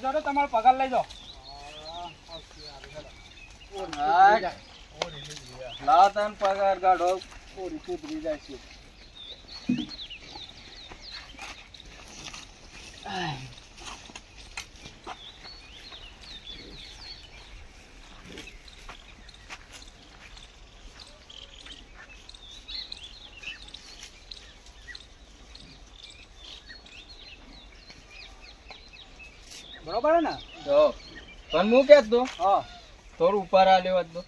આવો. તો તમારો પગાર લઈ જાઓ. લાવો પગાર ગાડો પૂરી સુધરી જાય છે હે ને? જો. પણ હું કહેતો હા. થોડું ઉપર આ લેવા દો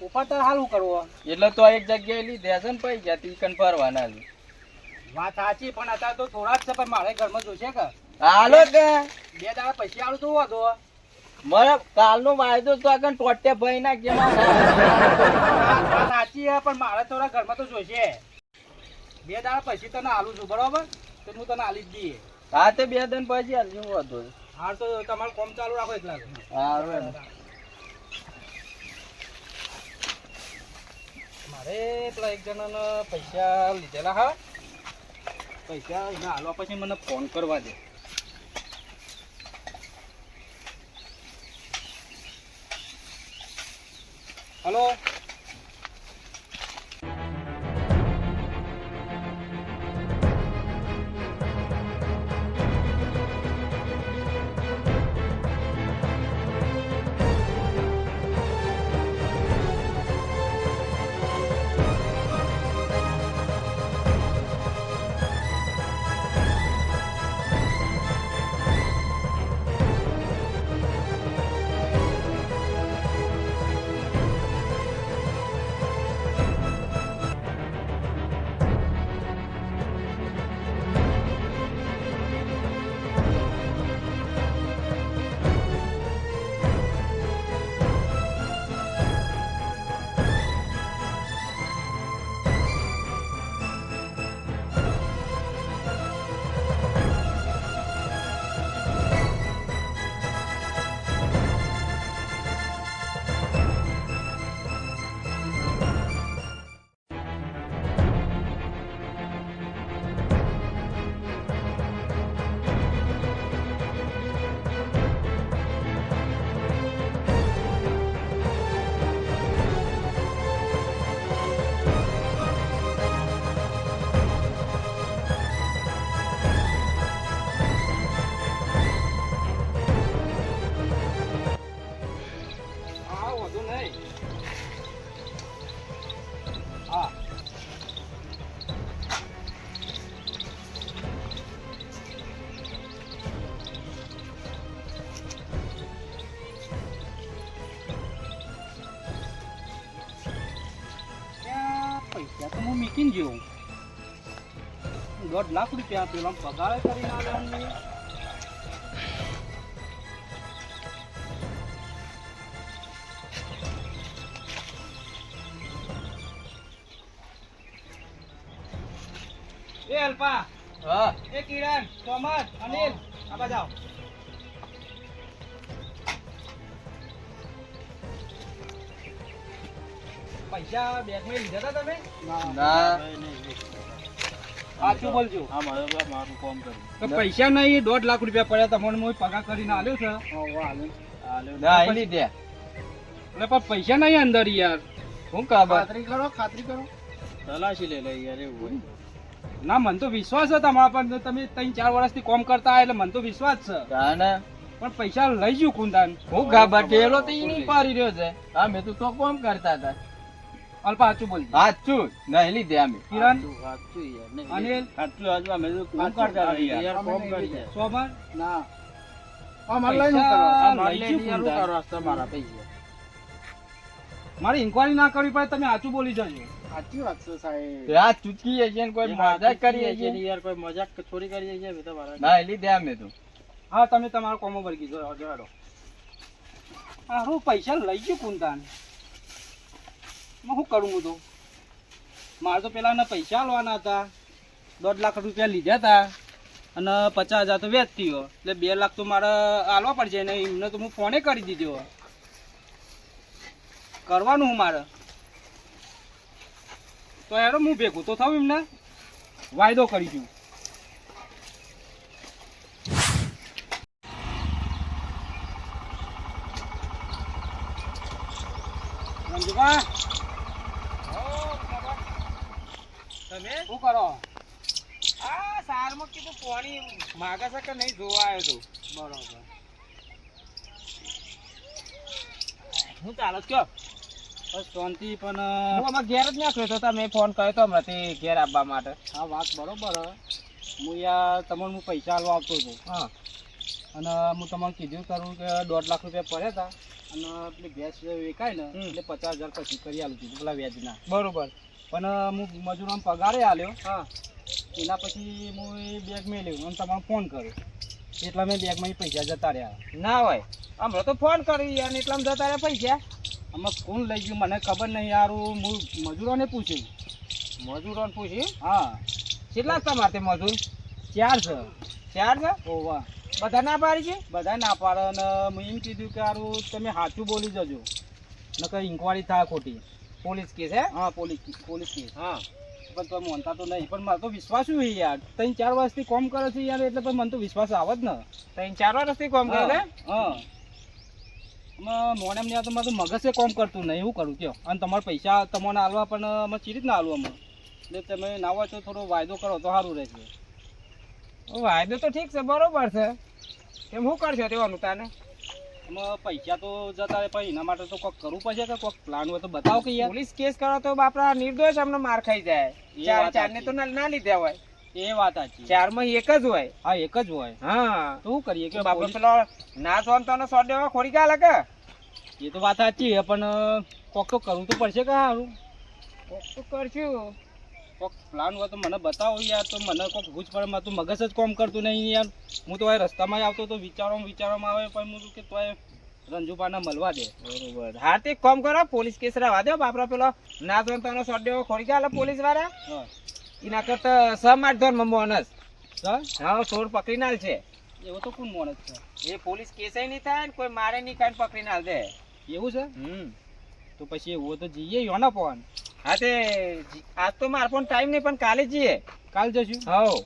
ઉપર તો હાલ હું કરવો? એટલે તો એક જગ્યાએ લીધે છે ને પૈ ગયા તી કનફરવાના છે. વાત સાચી પણ અત્યારે તો થોડા જ છે પણ મારે ઘરમાં જોશે કે? હાલો કે. બે દાડા પછી આવું તો વાંધો મારે કાલનો વાયદો તો આગળ ટોટે ભાઈ ના કે સાચી હે પણ મારે થોડા ઘરમાં તો જોશે. બે દાડા પછી તને આલું છું બરોબર? તો હું તને આલી જ દઈએ. હા તે બે દિન પછી હાલજો વાંધો હાલ તો તમારું કોમ ચાલુ રાખો એટલા હારું. મારે પેલા એક જણાને પૈસા લીધેલા હા. પૈસા ના હાલવા પછી મને ફોન કરવા દે. હલો? દોઢ લાખ રૂપિયા પેલા પગાર કરીને આવ્યા એ અલ્પા હા એ કિરણ સોમત અનિલ આ બાજુ આવો. પૈસા બેંકમાં લીધા હતા તમે ના સાચું બોલજો. હા, મારે મારું કામ કરું. તો પૈસા નહીં દોઢ લાખ રૂપિયા પડ્યા તમને હું પગાર કરીને આલ્યો છે. લીધે એટલે પણ પૈસા નહીં અંદર યાર. હું કાબા ખાતરી કરો ખાતરી કરો. તલાશી લે લે યાર એવું હોય. ના મને તો વિશ્વાસ છે તમારા પર. તમે ત્રણ ચાર વર્ષથી કોમ કરતા એટલે મને તો વિશ્વાસ છે. ને પણ પૈસા લઈ જુ કુંદાન હું ગાબા ટેલો તો ઈ નહીં પાડી રહ્યો છે. હા મેં તો તો કોમ કરતા હતા. અલ્પા નહીં લીધે અમે. કિરણ યાર. અનિલ. અમે તો કામ કરતા યાર. કામ ના. આ મારે લઈ. કરવા છે મારા પૈસા. મારી ઇન્કવાયરી ના કરવી પડે તમે સાચું બોલી જજો. સાચી વાત છે સાહેબ. આ ચૂકી છે ને કોઈ મજાક કરીએ છીએ યાર કોઈ મજાક થોડી કરીએ છીએ તમારા? ના એ લીધે અમે તો. હા તમે તમારો કોમો વર્ગી જો જોડો હારું પૈસા લઈ ગયું કુંદાન હું શું કરું હું તો મારે તો પેલા પૈસા લેવાના હતા. દોઢ લાખ રૂપિયા લીધા હતા અને પચાસ હજાર તો વેચ થયો એટલે બે લાખ તો મારે આલવા પડશે ને એમને તો હું ફોને કરી દીધો કરવાનું હું મારે. તો યાર હું ભેગું તો થયું એમને. વાયદો કરી છું રંજુભા તમે શું કરો આ સારમાં કીધું પાણી માગે છે કે નહીં જોવા આવ્યો તો બરોબર. હું ચાલો કયો? શાંતિ પણ હું આમાં ઘેર જ નાખ્યો તો તમે ફોન કર્યો તો હમણાંથી ઘેર આવવા માટે. હા વાત બરોબર હું. યાર તમને હું પૈસા હાલવા આવતો હતો. હા. અને હું તમને કીધું કરું કે દોઢ લાખ રૂપિયા પડ્યા હતા. અને પેલી ગેસ વેચાય ને એટલે પચાસ હજાર પછી કરી આલું કીધું પેલા વ્યાજના. બરોબર. પણ હું મજૂરોને પગારે આલ્યો. હા. એના પછી હું એ બેગ મેળ્યું અને તમારો ફોન કર્યો. એટલા મેં બેગમાં પૈસા જતા રહ્યા. ના હોય. હમણાં તો ફોન કરી યાર ને એટલામાં જતા રહ્યા પૈસા. આમાં કોણ લઈ ગયું? મને ખબર નહીં યાર. હું મજૂરોને પૂછ્યું. મજૂરોને પૂછ્યું? હા. કેટલા તમારે તે મજૂર? ચાર છે. ચાર છે? ઓવા બધા ના પાડી છે? બધા ના પાડે. અને મેં એમ કીધું કે યારું તમે સાચું બોલી જજો. નકર ઇન્કવાયરી થાય ખોટી. પોલીસ કેસ હે? હા પોલીસ પોલીસ કેસ. હા. પણ તો માનતા તો નહીં. પણ મારે તો વિશ્વાસ હોય યાર? ત્રણ ચાર વર્ષથી કોમ કરે છે યાર એટલે પણ મને તો વિશ્વાસ આવે જ ને. ત્રણ ચાર વર્ષથી કોમ કરે છે? હા મોને એમને તો મારું મગજે કોમ કરતું નહીં એવું કરું કયો. અને તમારા પૈસા તમને આલવા પણ અમે જ ના આલવા અમે એટલે તમે ના છો થોડો વાયદો કરો તો સારું રહેશે. વાયદો તો ઠીક છે બરોબર છે. એમ શું કરશો તેવાનું તાને પૈસા તો જતા રહે પણ એના માટે તો કોઈક કરવું પડશે કે કોઈક પ્લાન હોય તો બતાવો કે યાર. પોલીસ કેસ કરો તો બાપરા નિર્દોષ અમને માર ખાઈ જાય. ચાર ચાર ને તો ના લીધા હોય. એ વાત સાચી. ચારમાં એક જ હોય. હા એક જ હોય. હા. શું કરીએ કે બાપરો પેલો ના સોન તો સો દેવા ખોરી કા લાગે. એ તો વાત સાચી છે પણ કોક તો કરવું તો પડશે કે સારું? તો કરશું. કોક પ્લાન હોય તો મને બતાવો યાર. તો મને કોક ભૂજ પડે મારું મગજ જ કોમ કરતું નહીં યાર. હું તો આ રસ્તામાં આવતો તો વિચારોમાં વિચારોમાં આવે પણ હું કે તોય રંજુપાને મળવા દે. બરોબર. હા તે કોમ કરો પોલીસ કેસ રહેવા દો બાપરા પેલો. ના તો તો શોટ દેવો ખોરી ગયા પોલીસવાળા. એના કરતા સ માર ધોર મમ્મો અનસ હા? ચોર પકડી નાલ છે. એવો તો કોણ મોણસ છે? એ પોલીસ કેસ નહીં થાય ને કોઈ મારે નહીં ખાઈને પકડી નાલ દે. એવું છે? હમ. તો પછી એવું તો જઈએ યોના પવન. હા તે આજ તો મારે પણ ટાઈમ નહીં પણ કાલે જઈએ. કાલ જશું હો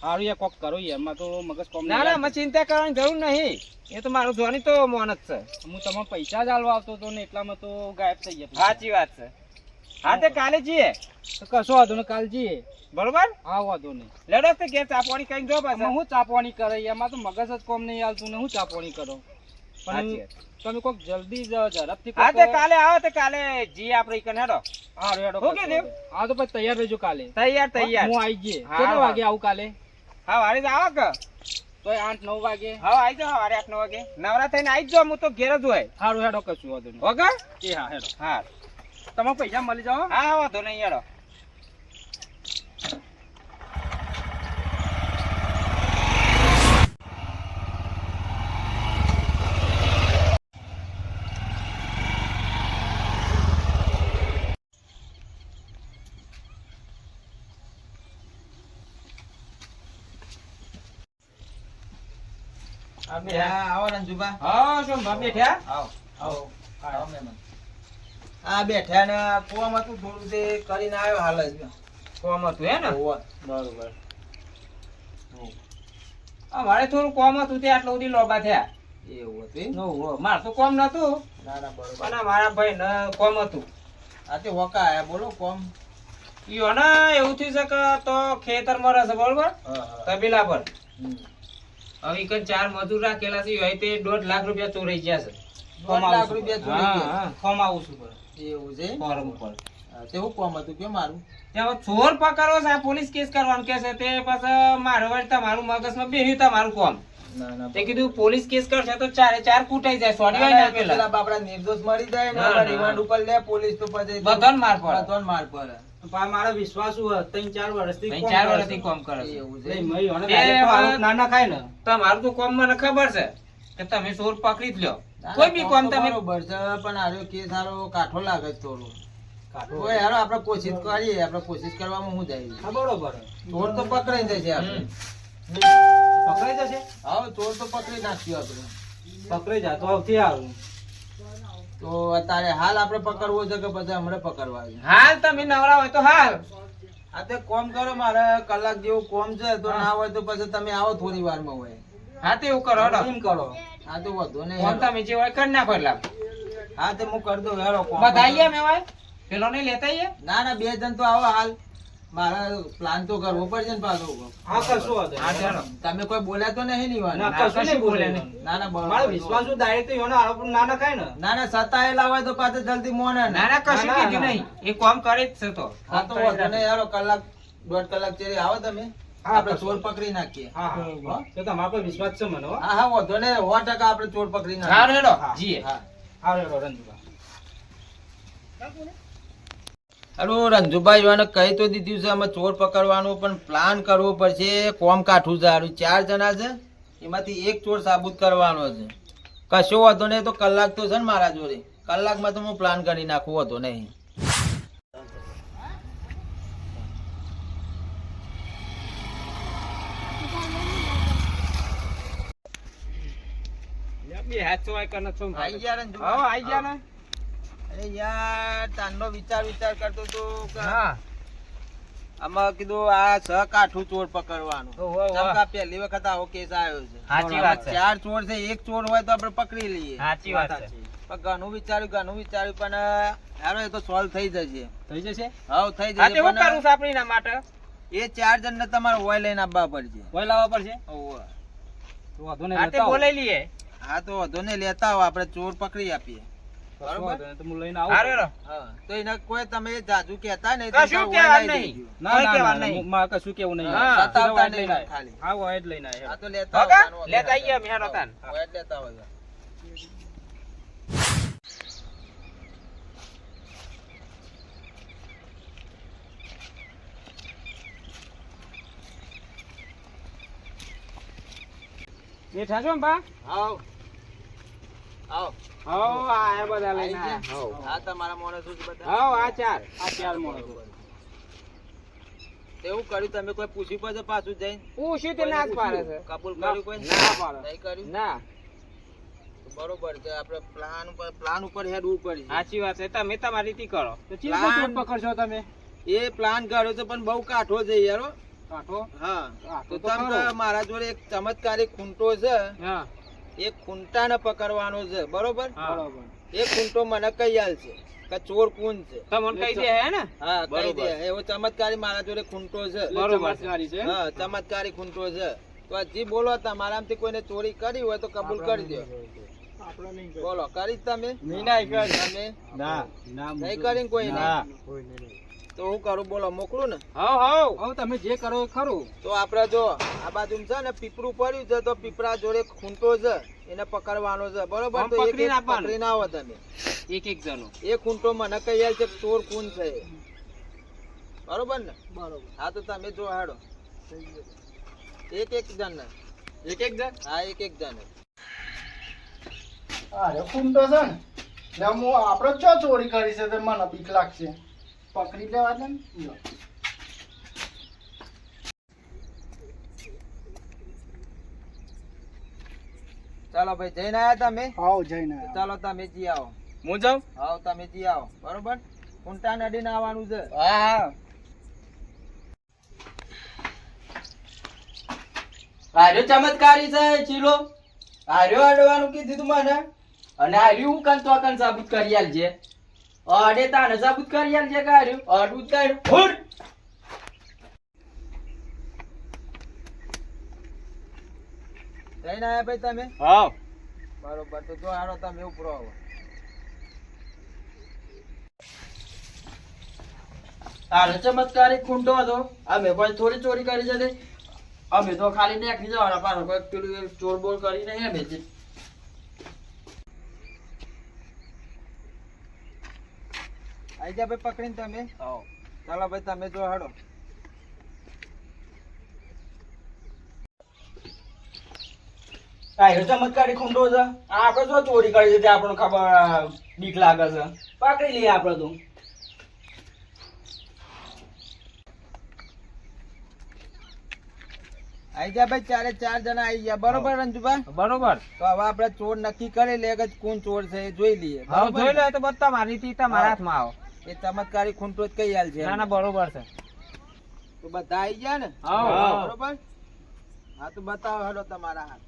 સારું યાર કોક કરો યાર. એમાં તો મગજ કોમ ના ના ચિંતા કરવાની જરૂર નહીં. એ તો મારું જોની તો મોન જ છે. હું તમને પૈસા જ આલવા આવતો હતો ને એટલામાં તો ગાયબ થઈ ગયા સાચી વાત છે. હા તે કાલે જઈએ. તો કશો વાંધો ને કાલ જઈએ. બરોબર? હા વાંધો નહીં. લડો તે ઘેર ચાપવાની કઈ જો પાછા. હું ચાપવાની કરે? એમાં તો મગજ જ કોમ નહીં આવતું ને હું ચાપવાની કરો? પણ તમે કોક જલ્દી જ ઝડપથી હા તે કાલે આવો તે કાલે જઈએ આપણે હેડો. હા હેડો કશો હા તો પછી તૈયાર રહેજો કાલે. તૈયાર તૈયાર. હું આવી જઈએ કેટલા વાગે આવું કાલે? હા વારે જ આવો કે? તોય આઠ નવ વાગે. હા આવી જાઓ વારે આઠ નવ વાગે. નવરા થઈને આવી જ જાઓ હું તો ઘેર જ હોય. સારું હેડો કશું વાંધો વગર એ હા હેડો. હા. તમે પૈસા મળી જાઓ હા. હા વાંધો નહીં હેડો. આવો રંજુબા હા? શું ભાઈ બેઠ્યા આવો. આવો આવો મહેમાન આ બેઠા ને કુવામાં તું થોડું તે કરીને આવ્યો હાલ જ. કોમ હતું હે ને. બરોબર. મારે થોડું કોમ હતું તે આટલું બધી લોબા થયા. એવું હતું મારે તો કોમ નતું. ના ના બરોબર. પણ મારા ભાઈ ને કોમ હતું. આ તે હોકા આયા બોલો કોમ. યો ને એવું થયું છે કે તો ખેતરમાં રહેશે બરોબર? હા હા. પર. હવે કન ચાર મજૂર રાખેલા છે ઈ તે દોઢ લાખ રૂપિયા ચોરાઈ ગયા છે. દોઢ લાખ રૂપિયા ચોરી ગયા. ફોર્મ આવું છું પર એવું છે? ફોર્મ ઉપર. હા, તે હું કોમ હતું કે મારું? ત્યાં ચોર પકડો છે આ પોલીસ કેસ કરવાનું કે છે તે પછી મારો વળી તમારું મગજમાં બેહ્યું તમારું કોમ. તે કીધું પોલીસ કેસ કરશે તો ચારે ચાર કૂટાઈ જાય સોડી હોય ના પેલા. બાપડા નિર્દોષ મરી જાય ને. રિમાન્ડ ઉપર લે પોલીસ તો પછી બધાને માર પડે. બધાને માર પડે. મારો વિશ્વાસ ત્રણ ચાર વર્ષથી ત્રણ ચાર વર્ષથી કોમ કરે છે. એવું છે. નહીં, મય યોને એ direct તો વાત- આરોપ ના નખાય ને. તમારું તો કોમ મને ખબર છે કે તમે ચોર પકડી જ લ્યો. કોઈ બી કોમ તમે બરોબર છે પણ આરો કેસ હારો કાઠો લાગે છે થોડો કાઢો. ઓય આપણે કોશિશ કરીએ આપણે કોશિશ કરવામાં હું જાય હા, બરોબર. ચોર તો પકડાઈ જશે આપણે. પકડાઈ જશે? હા ચોર તો પકડી નાખ્યો આપણે. પકડાઈ જાય તો આવતી આવું તો અત્યારે હાલ આપણે પકડવો છે કે પછી હમણાં પકડવા હાલ તમે નવરા હોય તો હાલ. આ તે કોમ કરો મારે કલાક જેવું કોમ છે તો ના હોય તો પછી તમે આવો થોડી વારમાં હોય. હા તો એવું કરો. એમ કરો. હા તો વધુ નહીં ફોન તમે જે હોય કરી નાખો એટલે. હા તે હું કરી દઉં હેડો કોમ. બધા મેં મેવાય પેલો નહીં લેતા આવીએ ના ના બે જણ તો આવો હાલ. મારા પ્લાન તો કરવો પડશે ને પાછો હા કશું. તમે કોઈ બોલ્યા તો નહીં ની વાત ના ના, કશું બોલે ના ના મારો વિશ્વાસ ડાયરેક્ટ એનો આરોપ ના નખાય ને. ના ના સતાયેલા લાવે તો પાછો જલ્દી મોને ના. ના કશું ના, ના, કીધું નહીં. એ કામ કરે જ છે તો. હા તો કલાક દોઢ કલાક ચેરી આવો તમે. આપણે ચોર પકડી નાખીએ. હા હા. તો તમારા પર વિશ્વાસ છે મને હા. હા વાંધો ને સો ટકા આપણે ચોર પકડી હા નાખીએ. હા. હા. અરે રંજુભાઈ જોને કહી તો દીધું છે અમે ચોર પકડવાનું પણ પ્લાન કરવો પડશે. કોમ કાઠું છે હારું. ચાર જણા છે એમાંથી એક ચોર સાબુત કરવાનો છે. કશો વાંધો નહીં તો કલાક તો છે ને મારા જોડે. કલાકમાં તો હું પ્લાન કરી નાખું વાંધો નહીં. બે હાથ સોય કને છો આઈ ગયા ને હા આઈ ગયા ને? અરે યાર તાનનો વિચાર વિચાર કરતો તો હા. આમાં કીધું આ છ કાઠું ચોર પકડવાનું. ઓહો, ઓહો. કેમ કે આ પહેલી વખત આવો કેસ આવ્યો છે. સાચી વાત છે. ચાર ચોર છે એક ચોર હોય તો આપણે પકડી લઈએ. સાચી વાત છે. પણ ઘણું વિચાર્યું ઘણું વિચાર્યું પણ એ તો સોલ્વ થઈ જશે. થઈ જશે? થઈ જશે હું કરું માટે? એ ચાર જણ ને તમારે હોય લઈને આવવા પડશે. લાવવા. તો વાંધો. બોલાઈ લઈએ. હા તો વધુ ને લેતા આવો આપણે ચોર પકડી આપીએ. તો હું લઈને હા. આવું. આવો, છો આયા બધા લઈને આવો આ તમારા માણસો જ બધા? આવો આ ચાર આ ચાર માણસો. એવું કર્યું તમે કોઈ પૂછ્યું પછી પાછું જઈને? પૂછ્યું તે ના જ પાડે છે. કબૂલ કર્યું કોઈ ના પાડે. નહીં કર્યું? ના. બરોબર છે આપણે પ્લાન ઉપર પ્લાન ઉપર હેડવું પડશે સાચી વાત છે તમે તમારી રીતે કરો. તો ચીજ પકડશો તમે? એ પ્લાન કર્યો છે પણ બહુ કાઠો છે યાર. હા. તો મારા જોડે એક ચમત્કારી ખૂંટો છે. હા. એ ખૂંટાને પકડવાનો છે બરોબર? એ ખૂંટો મને કઈ હાલ છે કે ચોર કોણ છે. તમને કહી દે હે ને? હા કહી દે. એવો ચમત્કારી મારા જોડે ખૂંટો છે. બરોબર. ચમત્કારી છે હા ચમત્કારી ખૂંટો છે. તો હજી બોલો તમારામાંથી કોઈને ચોરી કરી હોય તો કબૂલ કરી દો. બોલો કરી તમે નહીં કરી. તમે? ના. ના નહીં કરીને કોઈ ના. તો હું કરું? બોલો મોકલું ને? હા હવ. હવે તમે જે કરો એ ખરું. તો આપણે જો આ બાજુ છે ને પીપરું પડ્યું છે તો પીપરા જોડે ખૂંટો છે એને પકડવાનો છે. બરોબર? તો એક એક પકડી ના આવો તમે. એક એક જણો. એ ખૂંટો મને કહી છે ચોર ખૂન છે બરોબર ને? બરોબર. હા તો તમે જો હાડો. એક એક જણ ને એક એક જણ? હા એક એક જણ અરે ખૂંટો છે ને. ને હું આપણે ચો ચોરી કરી છે તે મને બીક લાગશે. પકડી લેવા દે ને. ચાલો ભાઈ જઈને આયા તમે? આવો જઈને ચાલો તમે જી આવો. હું જાઉં? આવો તમે જી આવો. બરોબર? ખૂંટા નડીને આવવાનું છે. હા હા. આર્યો ચમત્કારી છે ચીલો. આર્યો અડવાનું કીધું તું મને. અને આર્યું હું કંતો કંત સાબિત સાબુત કરી આલજે. અડે તાને સાબુત કરી આલજે જે કર્યું અડવું જ ફૂટ જઈને આયા ભાઈ તમે? હા બરોબર તો જો આરો તમે ઉપરો આવો. તારે ચમત્કારી ખૂંટો હતો. અમે પણ થોડી ચોરી કરી છે અમે તો ખાલી નેખી જવાના પાછો કોઈ પેલું ચોર બોર કરી નહીં અમે આઈ જા ભાઈ પકડીને તમે. ચાલો ભાઈ તમે જો હાડો. ચમત્કારી છે આપણે ચોરી કરી છે તે આપણને ખબર બીક લાગે છે. પકડી લઈએ આપણે તો. આઈ જા ભાઈ ચારે ચાર જણા આઈ ગયા. બરોબર રંજુભા? બરોબર. તો હવે આપણે ચોર નક્કી કરી લે કે કોણ ચોર છે એ જોઈ લઈએ. જોઈ લે તો બધા મારી તમારા મારા હાથમાં આવો. એ ચમત્કારી ખૂંટો જ કઈ હાલ છે ના ના બરોબર છે. તો બધા આવી ગયા ને? હા. બરોબર? હા તો બતાવો હેલો તમારા હાથ.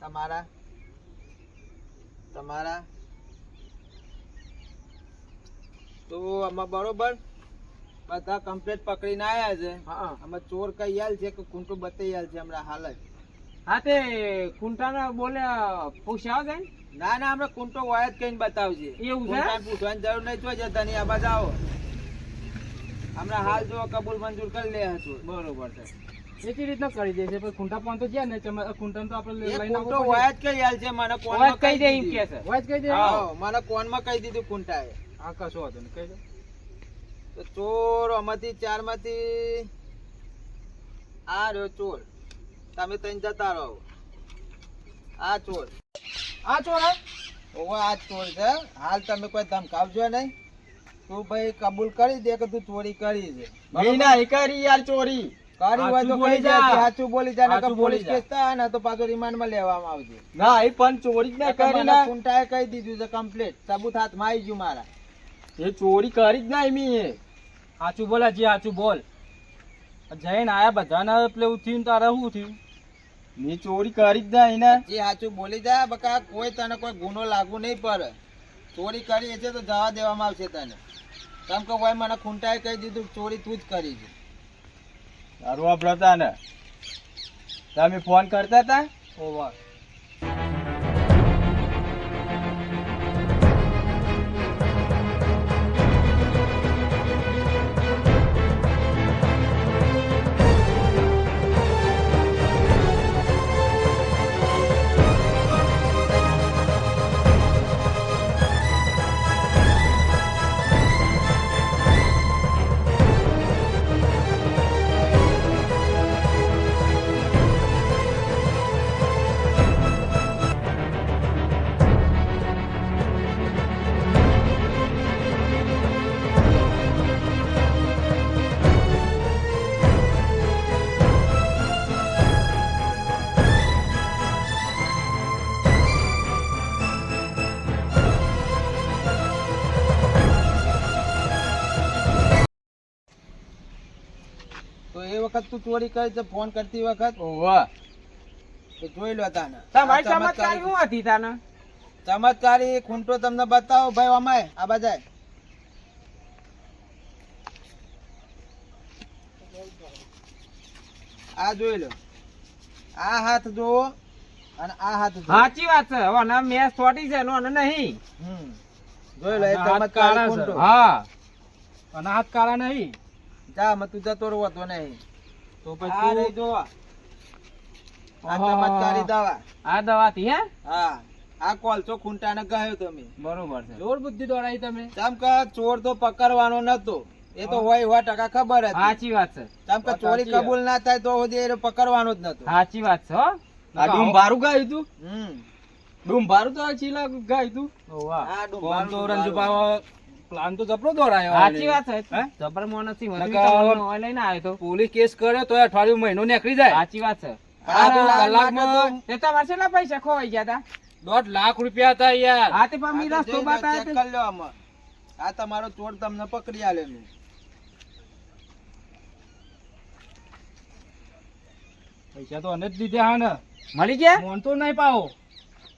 તમારા? તમારા? તો આમાં બરોબર? બધા કમ્પ્લેટ પકડીને આયા છે. હા આમાં ચોર કઈ આલ છે કે કુંટું બતાવી આલ છે હમણાં હાલ જ? હા તે કુંટાના બોલે પૂછ્યા છે ના? ના હમણાં કુંટો વાય જ કઈ બતાવજે. એવું છે? પૂછવાની જરૂર નહીં તો જતા નહીં. આ બાજુ આવો. હમણાં હાલ જો કબૂલ મંજૂર કરી લે હતું બરોબર છે. એ કેવી રીતના કરી દેશે પણ ખૂંટા પણ તો જ્યાં ને ખૂંટા તો આપણે એ લઈને હોય જ કઈ આલ છે મને કોણ વાત કહી દે એમ કે છે. વાત કહી દે? હા. મને કોનમાં કહી દીધું કુંટાએ. આ કશો હતો ને કહી દે. તો ચોર આમાંથી ચારમાંથી આ રહ્યો ચોર. તમે ત્રણ જતા રહો. આ ચોર. આ ચોર ઓવા આ ચોર છે. હાલ તમે કોઈ ધમકાવજો નહીં. તું ભાઈ કબૂલ કરી દે કે તું ચોરી કરી છે. મેં નહીં કરી યાર ચોરી. કરી હોય તો કહી જા. સાચું બોલી જા સાચું પોલીસ. કેસ ને તો પાછો રિમાન્ડમાં લેવામાં આવજે. ના એ પણ ચોરી જ નકર મને કુંટાએ કહી દીધું છે કમ્પ્લીટ સબૂત હાથમાં આવી ગયું મારા. એ ચોરી કરી જ ના એ. સાચું બોલા જી સાચું બોલ. જઈને આયા બધાને પેલું થયું ને તારે શું થયું? મેં ચોરી કરી જ ના ને. જે સાચું બોલી જા બકા કોઈ તને કોઈ ગુનો લાગુ નહીં પડે. ચોરી કરી છે તો જવા દેવામાં આવશે તને. કેમ કે ભાઈ મને ખૂંટાએ કહી દીધું ચોરી તું જ કરી છે. તારું વાપરતા ને. તમે ફોન કરતા હતા? ઓવા વખત તું ચોરી કરી છે ફોન કરતી વખત? ઓવા તો જોઈ લો તાને. તમારી આ શું હતી તાને? ચમત્કારી ખૂંટો તમને બતાવો ભાઈ અમાય આ બજાય આ જોઈ લો. આ હાથ જોવો અને આ હાથ સાચી વાત છે. હવે ના મેચ થોડી છે નો નહીં. હમ. જોઈ લો એ ચમત્કાર કાળા હા. અને હાથ કાળા નહીં. જા મત તું જતો રહો તો નહીં. તો આ રહી જોવો. આ ચમત્કારી દવા. આ દવાથી હે? હા. આ કોલસો ખૂંટાને ગયો તમે. બરોબર છે. જોર બુદ્ધિ દોડાઈ તમે. કેમ કે ચોર તો પકડવાનો નતો. એ તો હોય હોય ટકા ખબર હતી. સાચી વાત છે. કેમ કે ચોરી કબૂલ ના થાય તો એ પકડવાનો જ નતો. સાચી વાત છે હો. આ ડુંભારું ગાયું તું? હમ. ભારું તો ચીલા ગાયું તું? આ ડુંબારું તો ડુંબારું. પ્લાન તો જબરો દોરાયો સાચી વાત છે. જબર મોનસી નકર લઈને આવ્યો તો. પોલીસ કેસ કર્યો તો અઠવાડિયું મહિનો નીકળી જાય. સાચી વાત છે. આ તો કલાકમાં તે તમારે કેટલા પૈસા ખોવાઈ ગયા તા? દોઢ લાખ રૂપિયા હતા યાર. હા તે તો- પણ આ રસ્તો તો જોઈ લો, બતાવે check કરી લો આમાં. આ તમારો ચોર તમને પકડી આલેલું પૈસા તો અને જ દીધા હા ને. મળી ગયા? મોન તો નહીં પાવો.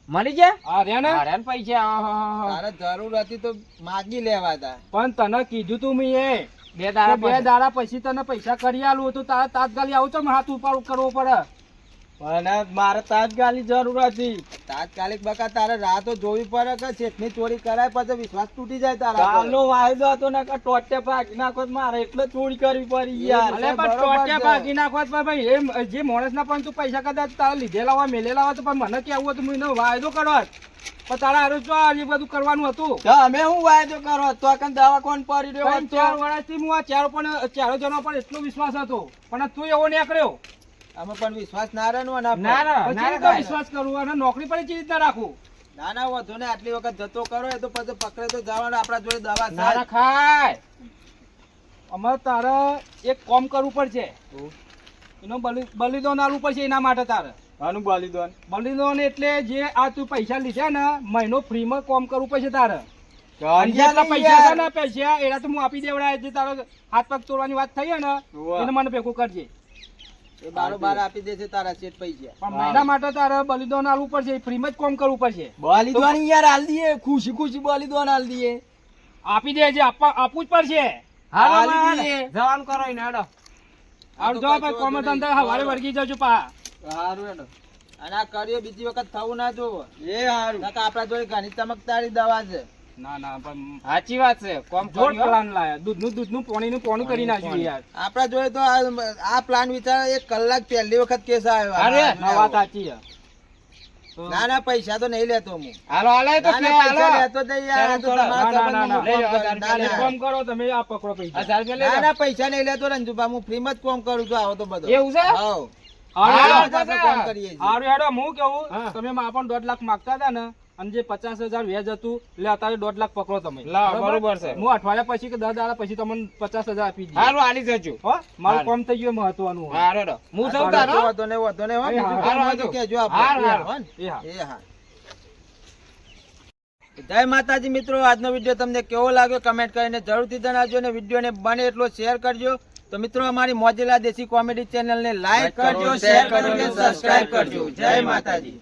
મળી ગયા આ રહ્યા ને? હારે પૈસા. આહાહા. તારે જરૂર હતી તો માગી લેવા તા. પણ તને કીધું તું મેં એ. બે દાડા બે બે દાડા પછી તને પૈસા કરી આલું તો તારે તાત્કાલિક આવું તો હાથ ઉપર કરવો પડે. પણ મારે તાત્કાલિક જરૂર હતી. તાત્કાલિક બકા તારે રાહ તો જોવી પડે કે ચેટની ચોરી કરાય પછી વિશ્વાસ તૂટી જાય તારા. કાલનો વાયદો હતો ને કે ટોટે ભાગી નાખો મારે એટલે ચોરી કરવી પડી યાર. અલે પણ ટોટે. ભાગી નાખો તો ભાઈ એમ જે માણસના પણ તું પૈસા કદાચ તારે લીધેલા હોય મેલેલા હોય તો પણ મને કેવું હતું? હું એનો વાયદો કરવા પણ તારા હારું જો એ બધું કરવાનું હતું. અમે હું વાયદો કરો? તો કન દવા કોણ પડી રહ્યો ચાર વર્ષથી હું આ ચારો પણ ચારો જણો પર એટલો વિશ્વાસ હતો. પણ તું એવો નીકળ્યો. અમે પણ વિશ્વાસ ના રહે ને ના ના રીતે વિશ્વાસ કરું અને નોકરી પર કેવી રીતના રાખું. ના ના વધુ ને આટલી વખત જતો કરો એ તો પછી પકડે તો જવાનો આપણા જોડે દવા ના ખાય. અમારે તારે એક કોમ કરવું પડશે. એનો બલિ- બલિદાન આલવું પડશે એના માટે તારે. આનું બલિદાન? બલિદાન એટલે જે આ તું પૈસા લીધા ને મહિનો ફ્રીમાં કોમ કરવું પડશે તારે. પૈસા છે. ને પૈસા એના તો હું આપી દેવડાય જે તારો હાથ પગ તોડવાની વાત થઈ ને એને મને ભેગું કરજે. એ બારોબાર આપી દેશે તારા શેઠ પૈસા. પણ મહિના માટે તારે બલિદાન આલવું પડશે ફ્રીમાં જ કોમ કરવું પડશે. બલિદાન યાર હાલ દઈએ ખુશી ખુશી બલિદાન હાલ દઈએ. આપી દેજે આપવા આપવું જ પડશે. હાલી દઈએ કરો એને હેડો. આવજો ભાઈ કોમ ધંધા હવારે વળગી જજો પા. સારું હેડો. અને આ કર્યો બીજી વખત થવું ના જોવો. એ આપણા જોડે ઘણી ચમકતારી દવા છે. ના ના પણ સાચી વાત છે. કોમ જોર પ્લાન લાયા. દૂધનું દૂધનું પાણીનું પોણું કરી નાખ્યું યાર. આપડા જોડે તો આ આ પ્લાન વિચાર એક કલાક પહેલી વખત કેસ આવ્યો. અરે, વાત સાચી છે. ના ના પૈસા તો નહીં લેતો હું. હાલો હાલો તો કે હાલો? લેતો જ યાર તો તમારા ના, ના, ના, કોમ કરું. તમે આ પકડો પૈસા. ના. ના પૈસા નહીં લેતો રંજુભા હું ફ્રીમાં જ કોમ કરું છું આવો તો બધો. એવું છે? હાવ. હારું હા, હેડો. કરીએ હેડો હું કેવું હા. તમે માપણ દોઢ લાખ માંગતા હતા ને અને જે પચાસ હજાર વ્યાજ હતું એટલે અત્યારે દોઢ લાખ પકડો તમે. બરોબર? છે. હું અઠવાડિયા પછી કે દસ દાડા પછી તમને પચાસ હજાર આપી દઈએ હારું આલી જજો. હો? મારું કામ થઈ ગયું મહત્વનું હારો હું સૌ તારો વધો ને વધો ને હારો તો હારું, હારું? એ હા એ હા. જય માતાજી મિત્રો આજનો વીડિયો તમને કેવો લાગ્યો કમેન્ટ કરીને જરૂરથી જણાવજો અને વિડીયોને બને એટલો શેર કરજો. તો મિત્રો અમારી મોજેલા દેશી કોમેડી ચેનલને લાઈક કરજો શેર કરજો સબસ્ક્રાઇબ કરજો. જય માતાજી.